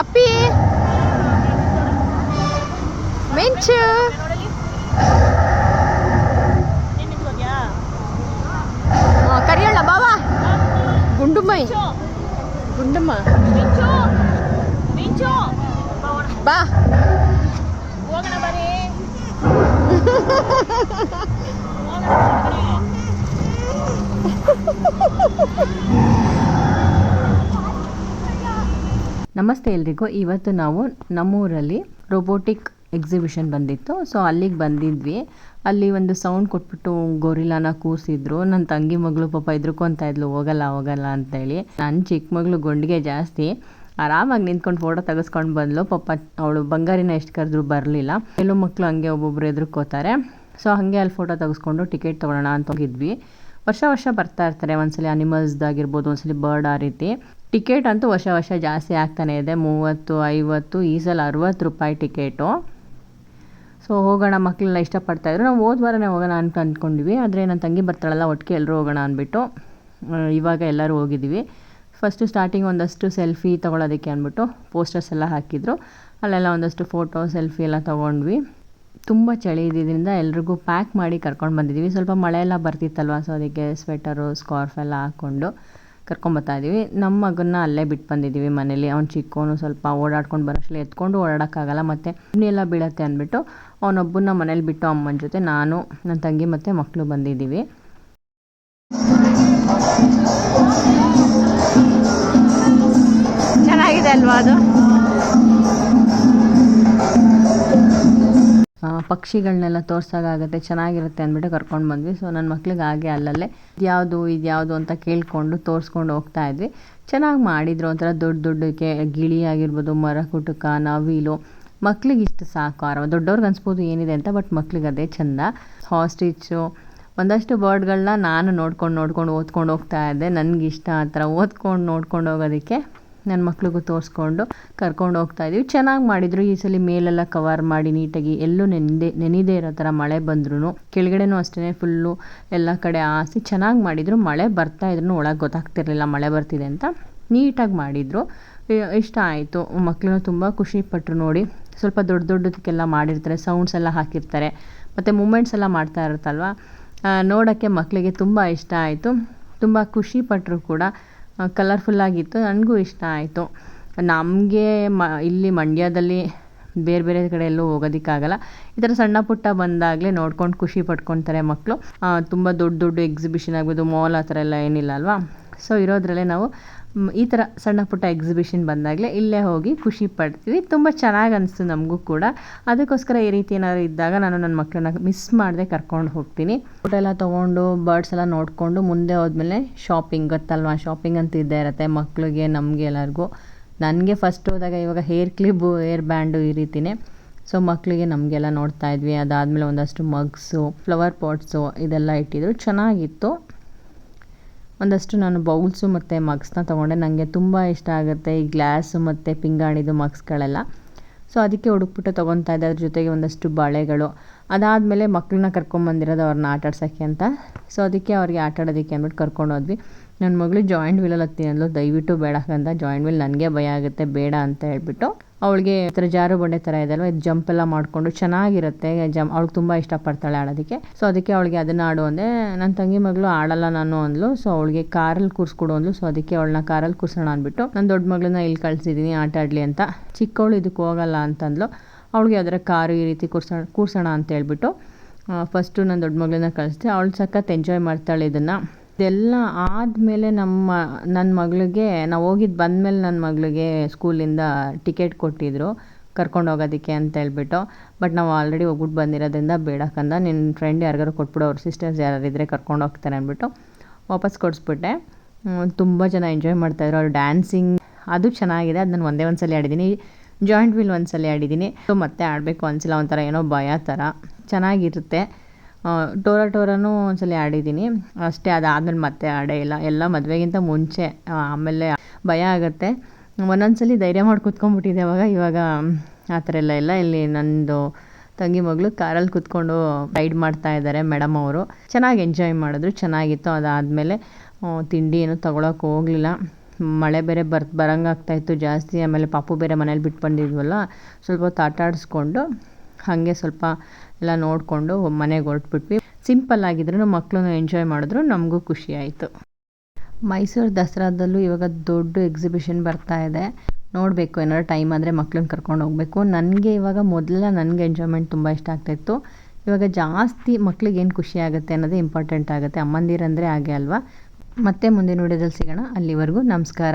ಅಪ್ಪಿ ಮೆಂಚು ಆ, ಕರಿಯಣ್ಣ ಬಾವಾ ಗುಂಡುಮೈ ಗುಂಡಮ್ಮ ಬಾ ಹೋಗೋಣ ಬರೀ ನಮಸ್ತೆ ಎಲ್ರಿಗೂ. ಇವತ್ತು ನಾವು ನಮ್ಮೂರಲ್ಲಿ ರೋಬೋಟಿಕ್ ಎಕ್ಸಿಬಿಷನ್ ಬಂದಿತ್ತು. ಸೊ ಅಲ್ಲಿಗೆ ಬಂದಿದ್ವಿ. ಅಲ್ಲಿ ಒಂದು ಸೌಂಡ್ ಕೊಟ್ಬಿಟ್ಟು ಗೋರಿಲಾನ ಕೂರಿಸಿದ್ರು. ನನ್ನ ತಂಗಿ ಮಗಳು ಪಾಪ ಹೆದ್ರುಕೊಂತ ಇದ್ಲು. ಹೋಗಲ್ಲ ಹೋಗಲ್ಲ ಅಂತೇಳಿ ನನ್ನ ಚಿಕ್ಕ ಮಗಳು ಗೊಂಡಿಗೆ ಜಾಸ್ತಿ ಆರಾಮಾಗಿ ನಿಂತ್ಕೊಂಡು ಫೋಟೋ ತೆಗೆಸ್ಕೊಂಡು ಬಂದ್ಲು. ಪಾಪ ಅವಳು ಬಂಗಾರಿನ ಎಷ್ಟು ಕರೆದ್ರು ಬರಲಿಲ್ಲ. ಕೆಲವು ಮಕ್ಕಳು ಹಂಗೆ ಒಬ್ಬೊಬ್ರು ಎದುರ್ಕೋತಾರೆ ಸೊ ಹಾಗೆ ಅಲ್ಲಿ ಫೋಟೋ ತೆಗೆಸ್ಕೊಂಡು ಟಿಕೆಟ್ ತೊಗೊಳೋಣ ಅಂತ ಹೋಗಿದ್ವಿ. ವರ್ಷ ವರ್ಷ ಬರ್ತಾ ಇರ್ತಾರೆ. ಒಂದ್ಸಲಿ ಅನಿಮಲ್ಸ್ದಾಗಿರ್ಬೋದು ಒಂದ್ಸಲಿ ಬರ್ಡ್ ಆ ರೀತಿ. ಟಿಕೆಟ್ ಅಂತೂ ವರ್ಷ ವರ್ಷ ಜಾಸ್ತಿ ಆಗ್ತಾನೆ ಇದೆ. ಮೂವತ್ತು, ಐವತ್ತು, ಈ ಸಲ ಅರವತ್ತು ರೂಪಾಯಿ ಟಿಕೆಟು. ಸೊ ಹೋಗೋಣ ಮಕ್ಕಳೆಲ್ಲ ಇಷ್ಟಪಡ್ತಾ ಇದ್ರು. ನಾವು ಹೋದ ವಾರನೇ ಹೋಗೋಣ ಅಂತ ಅಂದ್ಕೊಂಡ್ವಿ ಆದರೆ ನನ್ನ ತಂಗಿ ಬರ್ತಾಳಲ್ಲ, ಒಟ್ಟಿಗೆ ಎಲ್ಲರೂ ಹೋಗೋಣ ಅಂದ್ಬಿಟ್ಟು ಇವಾಗ ಎಲ್ಲರೂ ಹೋಗಿದ್ದೀವಿ ಫಸ್ಟು ಸ್ಟಾರ್ಟಿಂಗ್ ಒಂದಷ್ಟು ಸೆಲ್ಫಿ ತೊಗೊಳೋದಕ್ಕೆ ಅಂದ್ಬಿಟ್ಟು ಪೋಸ್ಟರ್ಸ್ ಎಲ್ಲ ಹಾಕಿದ್ರು. ಅಲ್ಲೆಲ್ಲ ಒಂದಷ್ಟು ಫೋಟೋ ಸೆಲ್ಫಿ ಎಲ್ಲ ತೊಗೊಂಡ್ವಿ. ತುಂಬ ಚಳಿ ಇದ್ದಿದ್ದರಿಂದ ಎಲ್ರಿಗೂ ಪ್ಯಾಕ್ ಮಾಡಿ ಕರ್ಕೊಂಡು ಬಂದಿದ್ದೀವಿ ಸ್ವಲ್ಪ ಮಳೆ ಎಲ್ಲ ಬರ್ತಿತ್ತಲ್ವ ಸೊ ಅದಕ್ಕೆ ಸ್ವೆಟರು ಸ್ಕಾರ್ಫ್ ಎಲ್ಲ ಹಾಕ್ಕೊಂಡು. ಕರ್ಕೊಂಬತ್ತಾ ಇದ್ದೀವಿ ನಮ್ಮ ಮಗನ್ನ ಅಲ್ಲೇ ಬಿಟ್ಟು ಬಂದಿದ್ದೀವಿ ಮನೇಲಿ. ಅವ್ನು ಚಿಕ್ಕವನು ಸ್ವಲ್ಪ ಓಡಾಡ್ಕೊಂಡು ಬರೋಷ್ಟಲ್ಲಿ ಎತ್ಕೊಂಡು ಓಡಾಡೋಕ್ಕಾಗಲ್ಲ. ಮತ್ತು ಎಲ್ಲ ಬೀಳತ್ತೆ ಅಂದ್ಬಿಟ್ಟು ಅವನೊಬ್ಬನ ಮನೇಲಿ ಬಿಟ್ಟು ಅಮ್ಮನ ಜೊತೆ ನಾನು, ನನ್ನ ತಂಗಿ ಮತ್ತು ಮಕ್ಕಳು ಬಂದಿದ್ದೀವಿ ಚೆನ್ನಾಗಿದೆ ಅಲ್ವಾ ಅದು? ಪಕ್ಷಿಗಳನ್ನೆಲ್ಲ ತೋರ್ಸೋಕ್ಕಾಗತ್ತೆ ಚೆನ್ನಾಗಿರುತ್ತೆ ಅಂದ್ಬಿಟ್ಟು ಕರ್ಕೊಂಡು ಬಂದ್ವಿ. ಸೊ ನನ್ನ ಮಕ್ಳಿಗೆ ಹಾಗೆ ಅಲ್ಲಲ್ಲೇ ಇದ್ಯಾವುದು ಇದ್ಯಾವುದು ಅಂತ ಕೇಳಿಕೊಂಡು ತೋರಿಸ್ಕೊಂಡು ಹೋಗ್ತಾ ಇದ್ವಿ. ಚೆನ್ನಾಗಿ ಮಾಡಿದ್ರು. ಒಂಥರ ದೊಡ್ಡ ದೊಡ್ಡಕ್ಕೆ ಗಿಳಿ ಆಗಿರ್ಬೋದು, ಮರ ಕುಟುಕ, ನವಿಲು. ಮಕ್ಳಿಗೆ ಇಷ್ಟು ಸಾಕು ಆರಾಮ. ದೊಡ್ಡವ್ರಿಗೆ ಅನ್ಸ್ಬೋದು ಏನಿದೆ ಅಂತ, ಬಟ್ ಮಕ್ಳಿಗೆ ಅದೇ ಚಂದ. ಹಾಸ್ಟಿಚ್ಚು ಒಂದಷ್ಟು ಬರ್ಡ್ಗಳನ್ನ ನಾನು ನೋಡ್ಕೊಂಡು ನೋಡ್ಕೊಂಡು ಓದ್ಕೊಂಡು ಹೋಗ್ತಾ ಇದ್ದೆ. ನನಗಿಷ್ಟ ಆ ಥರ ಓದ್ಕೊಂಡು, ನೋಡ್ಕೊಂಡು ಹೋಗೋದಕ್ಕೆ ನನ್ನ ಮಕ್ಳಿಗೂ ತೋರಿಸ್ಕೊಂಡು ಕರ್ಕೊಂಡು ಹೋಗ್ತಾ ಇದೀವಿ. ಚೆನ್ನಾಗಿ ಮಾಡಿದ್ರು. ಈ ಸಲ ಮೇಲೆಲ್ಲ ಕವರ್ ಮಾಡಿ ನೀಟಾಗಿ ಎಲ್ಲೂ ನೆನೆದೇ ನೆನೆದೇ ಇರೋ ಥರ ಮಳೆ ಬಂದ್ರೂ ಕೆಳಗಡೆನೂ ಅಷ್ಟೇ ಫುಲ್ಲು ಎಲ್ಲ ಕಡೆ ಹಾಸಿ ಚೆನ್ನಾಗಿ ಮಾಡಿದ್ರು. ಮಳೆ ಬರ್ತಾ ಇದ್ರೂ ಒಳಗೆ ಗೊತ್ತಾಗ್ತಿರಲಿಲ್ಲ ಮಳೆ ಬರ್ತಿದೆ ಅಂತ. ನೀಟಾಗಿ ಮಾಡಿದರು. ಇಷ್ಟ ಆಯಿತು. ಮಕ್ಕಳು ತುಂಬ ಖುಷಿ ಪಟ್ಟರು ನೋಡಿ. ಸ್ವಲ್ಪ ದೊಡ್ಡ ದೊಡ್ಡದಕ್ಕೆಲ್ಲ ಮಾಡಿರ್ತಾರೆ. ಸೌಂಡ್ಸ್ ಎಲ್ಲ ಹಾಕಿರ್ತಾರೆ. ಮತ್ತು ಮೂಮೆಂಟ್ಸ್ ಎಲ್ಲ ಮಾಡ್ತಾ ಇರುತ್ತಲ್ವ? ನೋಡೋಕ್ಕೆ ಮಕ್ಕಳಿಗೆ ತುಂಬ ಇಷ್ಟ ಆಯಿತು. ತುಂಬ ಖುಷಿ ಪಟ್ಟರು ಕೂಡ. ಕಲರ್ಫುಲ್ಲಾಗಿತ್ತು ನನಗೂ ಇಷ್ಟ ಆಯಿತು. ನಮಗೆ ಮ, ಇಲ್ಲಿ ಮಂಡ್ಯದಲ್ಲಿ ಬೇರೆ ಬೇರೆ ಕಡೆ ಎಲ್ಲೂ ಹೋಗೋದಕ್ಕಾಗಲ್ಲ. ಈ ಥರ ಸಣ್ಣ ಪುಟ್ಟ ಬಂದಾಗಲೇ ನೋಡ್ಕೊಂಡು ಖುಷಿ ಪಡ್ಕೊತಾರೆ ಮಕ್ಕಳು ತುಂಬ ದೊಡ್ಡ ದೊಡ್ಡ ಎಕ್ಸಿಬಿಷನ್ ಆಗ್ಬೋದು ಮಾಲ್ ಆ ಥರ ಎಲ್ಲ ಏನಿಲ್ಲ ಅಲ್ವಾ? ಸೊ ಇರೋದ್ರಲ್ಲೇ ನಾವು ಈ ಥರ ಸಣ್ಣ ಪುಟ್ಟ ಎಕ್ಸಿಬಿಷನ್ ಬಂದಾಗಲೇ ಇಲ್ಲೇ ಹೋಗಿ ಖುಷಿ ಪಡ್ತೀವಿ. ತುಂಬ ಚೆನ್ನಾಗಿ ಅನಿಸ್ತು ನಮಗೂ ಕೂಡ. ಅದಕ್ಕೋಸ್ಕರ ಈ ರೀತಿ ಏನಾದ್ರು ಇದ್ದಾಗ ನಾನು ನನ್ನ ಮಕ್ಕಳನ್ನ ಮಿಸ್ ಮಾಡದೆ ಕರ್ಕೊಂಡು ಹೋಗ್ತೀನಿ. ಫೋಟೋ ಎಲ್ಲ ತೊಗೊಂಡು ಬರ್ಡ್ಸ್ ಎಲ್ಲ ನೋಡಿಕೊಂಡು ಮುಂದೆ ಹೋದ್ಮೇಲೆ ಶಾಪಿಂಗ್ ಗೊತ್ತಲ್ವಾ? ಶಾಪಿಂಗ್ ಅಂತ ಇದ್ದೇ ಇರುತ್ತೆ ಮಕ್ಕಳಿಗೆ ನಮಗೆ ಎಲ್ಲರಿಗೂ. ನನಗೆ ಫಸ್ಟ್ ಹೋದಾಗ ಇವಾಗ ಹೇರ್ ಕ್ಲಿಪ್ಪು ಹೇರ್ ಬ್ಯಾಂಡು ಈ ರೀತಿನೇ. ಸೊ ಮಕ್ಕಳಿಗೆ ನಮಗೆಲ್ಲ ನೋಡ್ತಾ ಇದ್ವಿ. ಅದಾದಮೇಲೆ ಒಂದಷ್ಟು ಮಗ್ಸು ಫ್ಲವರ್ ಪಾಟ್ಸು ಇದೆಲ್ಲ ಇಟ್ಟಿದ್ರು. ಚೆನ್ನಾಗಿತ್ತು. ಒಂದಷ್ಟು ನಾನು ಬೌಲ್ಸು ಮತ್ತು ಮಗ್ಸ್ನ ತೊಗೊಂಡೆ. ನನಗೆ ತುಂಬ ಇಷ್ಟ ಆಗುತ್ತೆ ಈ ಗ್ಲಾಸು ಮತ್ತು ಪಿಂಗಾಣಿದು ಮಗ್ಸ್ಗಳೆಲ್ಲ. ಸೊ, ಅದಕ್ಕೆ ಹುಡುಕ್ಬಿಟ್ಟು ತೊಗೊತಾ ಇದ್ದೆ. ಅದ್ರ ಜೊತೆಗೆ ಒಂದಷ್ಟು ಬಳೆಗಳು. ಅದಾದಮೇಲೆ ಮಕ್ಕಳನ್ನ ಕರ್ಕೊಂಬಂದಿರೋದು ಅವ್ರನ್ನ ಆಟ ಆಡ್ಸೋಕ್ಕೆ ಅಂತ. ಸೊ, ಅದಕ್ಕೆ ಅವ್ರಿಗೆ ಆಟ ಆಡೋದಕ್ಕೆ ಅಂದ್ಬಿಟ್ಟು ಕರ್ಕೊಂಡು ಹೋದ್ವಿ. ನನ್ನ ಮಗಳು ಜಾಯಿಂಟ್ ವೀಲಲ್ಲಿ ಹತ್ತೀನಿ ಅಂದ್ಲು ದಯವಿಟ್ಟು ಬೇಡ ಅಂತ ಜಾಯಿಂಟ್ ವೀಲ್ ನನಗೆ ಭಯ ಆಗುತ್ತೆ, ಬೇಡ ಅಂತ ಹೇಳ್ಬಿಟ್ಟು ಅವಳಿಗೆ ಈ ಥರ ಜಾರು ಬಂಡೆ ಥರ ಇದೆ ಅಲ್ವಾ? ಇದು ಜಂಪ್ ಎಲ್ಲ ಮಾಡಿಕೊಂಡು ಚೆನ್ನಾಗಿರುತ್ತೆ. ಜಂ, ಅವಳಿಗೆ ತುಂಬ ಇಷ್ಟಪಡ್ತಾಳೆ ಆಡೋದಕ್ಕೆ. ಸೊ ಅದಕ್ಕೆ ಅವಳಿಗೆ ಅದನ್ನು ಆಡು ಅಂದೆ ನನ್ನ ತಂಗಿ ಮಗಳು ಆಡಲ್ಲ ನಾನು ಅಂದ್ಲು. ಸೊ ಅವಳಿಗೆ ಕಾರಲ್ಲಿ ಕೂರಿಸ್ಕೊಡು ಅಂದ್ಲು. ಸೊ ಅದಕ್ಕೆ ಅವಳನ್ನ ಕಾರಲ್ಲಿ ಕೂರಿಸೋಣ ಅಂದ್ಬಿಟ್ಟು ನನ್ನ ದೊಡ್ಡ ಮಗಳನ್ನ ಇಲ್ಲಿ ಕಳಿಸಿದ್ದೀನಿ, ಆಟ ಆಡಲಿ ಅಂತ ಚಿಕ್ಕವಳು ಇದಕ್ಕೆ ಹೋಗಲ್ಲ ಅಂತಂದ್ಲು. ಅವಳಿಗೆ ಅದರ ಕಾರು ಈ ರೀತಿ ಕೂರ್ಸೋಣ ಕೂರ್ಸೋಣ ಅಂತ ಹೇಳ್ಬಿಟ್ಟು ಫಸ್ಟು ನನ್ನ ದೊಡ್ಡ ಮಗಳನ್ನ ಕಳಿಸ್ದೆ. ಅವಳು ಸಖತ್ ಎಂಜಾಯ್ ಮಾಡ್ತಾಳೆ ಇದನ್ನು. ಇದೆಲ್ಲ ಆದಮೇಲೆ ನಮ್ಮ ನನ್ನ ಮಗಳಿಗೆ, ನಾವು ಹೋಗಿದ್ದು ಬಂದಮೇಲೆ ನನ್ನ ಮಗಳಿಗೆ ಸ್ಕೂಲಿಂದ ಟಿಕೆಟ್ ಕೊಟ್ಟಿದ್ರು ಕರ್ಕೊಂಡು ಹೋಗೋದಕ್ಕೆ ಅಂತ ಹೇಳ್ಬಿಟ್ಟು. ಬಟ್ ನಾವು ಆಲ್ರೆಡಿ ಹೋಗ್ಬಿಟ್ಟು ಬಂದಿರೋದ್ರಿಂದ ಬೇಡಕ್ಕಂದ ನಿನ್ನ ಫ್ರೆಂಡ್ ಯಾರಿಗಾರು ಕೊಟ್ಬಿಡು ಅವ್ರ ಸಿಸ್ಟರ್ಸ್ ಯಾರಿದ್ರೆ ಕರ್ಕೊಂಡು ಹೋಗ್ತಾರೆ ಅಂದ್ಬಿಟ್ಟು ವಾಪಸ್ ಕೊಡಿಸ್ಬಿಟ್ಟೆ. ತುಂಬ ಜನ ಎಂಜಾಯ್ ಮಾಡ್ತಾಯಿದ್ರು ಅವ್ರು ಡ್ಯಾನ್ಸಿಂಗ್, ಅದು ಚೆನ್ನಾಗಿದೆ. ಅದು ನಾನು ಒಂದೇ ಒಂದು ಸಲ ಆಡಿದ್ದೀನಿ ಜಾಯಿಂಟ್ ವೀಲ್ ಒಂದು ಸಲ ಆಡಿದ್ದೀನಿ ಸೊ ಮತ್ತೆ ಆಡಬೇಕು ಅನಿಸಿಲ್ಲ. ಒಂಥರ ಏನೋ ಭಯ ಥರ. ಚೆನ್ನಾಗಿರುತ್ತೆ. ಆ, ಟೋರ ಟೋರನೂ ಒಂದ್ಸಲ ಆಡಿದ್ದೀನಿ. ಅಷ್ಟೇ ಅದಾದ್ಮೇಲೆ ಮತ್ತೆ ಆಡೇ ಇಲ್ಲ. ಎಲ್ಲ ಮದುವೆಗಿಂತ ಮುಂಚೆ ಆಮೇಲೆ ಭಯ ಆಗುತ್ತೆ. ಒಂದೊಂದ್ಸಲಿ ಧೈರ್ಯ ಮಾಡಿ ಕುತ್ಕೊಂಡ್ಬಿಟ್ಟಿದ್ದೆ ಅವಾಗ. ಇವಾಗ ಆ ಥರ ಎಲ್ಲ ಇಲ್ಲ. ಇಲ್ಲಿ ನಂದು ತಂಗಿ ಮಗಳು ಕಾರಲ್ಲಿ ಕುತ್ಕೊಂಡು ರೈಡ್ ಮಾಡ್ತಾ ಇದ್ದಾರೆ ಮೇಡಮ್ ಅವರು. ಚೆನ್ನಾಗಿ ಎಂಜಾಯ್ ಮಾಡಿದ್ರು. ಚೆನ್ನಾಗಿತ್ತು. ಅದಾದಮೇಲೆ ತಿಂಡಿ ಏನು ತೊಗೊಳಕ್ಕೆ ಹೋಗಲಿಲ್ಲ. ಮಳೆ ಬೇರೆ ಬರ್ ಬರೋಂಗಾಗ್ತಾಯಿತ್ತು ಜಾಸ್ತಿ. ಆಮೇಲೆ ಪಾಪು ಬೇರೆ ಮನೇಲಿ ಬಿಟ್ಟು ಬಂದಿದ್ವಲ್ಲ. ಸ್ವಲ್ಪ ಹೊತ್ತು ಆಟ ಆಡಿಸ್ಕೊಂಡು ಹಾಗೆ ಸ್ವಲ್ಪ ಎಲ್ಲ ನೋಡಿಕೊಂಡು ಮನೆಗೆ ಹೊರಟ್ಬಿಟ್ವಿ. ಸಿಂಪಲ್ ಆಗಿದ್ರು ಮಕ್ಕಳು ಎಂಜಾಯ್ ಮಾಡಿದ್ರು, ನಮಗೂ ಖುಷಿ ಆಯಿತು. ಮೈಸೂರು ದಸರಾದಲ್ಲೂ ಇವಾಗ ದೊಡ್ಡ ಎಕ್ಸಿಬಿಷನ್ ಬರ್ತಾ ಇದೆ. ನೋಡಬೇಕು ಏನಾದ್ರು ಟೈಮ್ ಆದರೆ ಮಕ್ಳನ್ನ ಕರ್ಕೊಂಡು ಹೋಗಬೇಕು. ನನಗೆ ಇವಾಗ ಮೊದಲೆಲ್ಲ ನನಗೆ ಎಂಜಾಯ್ಮೆಂಟ್ ತುಂಬ ಇಷ್ಟ ಆಗ್ತಾಯಿತ್ತು ಇವಾಗ ಜಾಸ್ತಿ ಮಕ್ಳಿಗೆ ಏನು ಖುಷಿ ಆಗುತ್ತೆ ಅನ್ನೋದು ಇಂಪಾರ್ಟೆಂಟ್ ಆಗುತ್ತೆ. ಅಮ್ಮಂದಿರಂದರೆ ಹಾಗೆ ಅಲ್ವಾ? ಮತ್ತೆ ಮುಂದಿನ ವಿಡಿಯೋದಲ್ಲಿ ಸಿಗೋಣ. ಅಲ್ಲಿವರೆಗೂ ನಮಸ್ಕಾರ.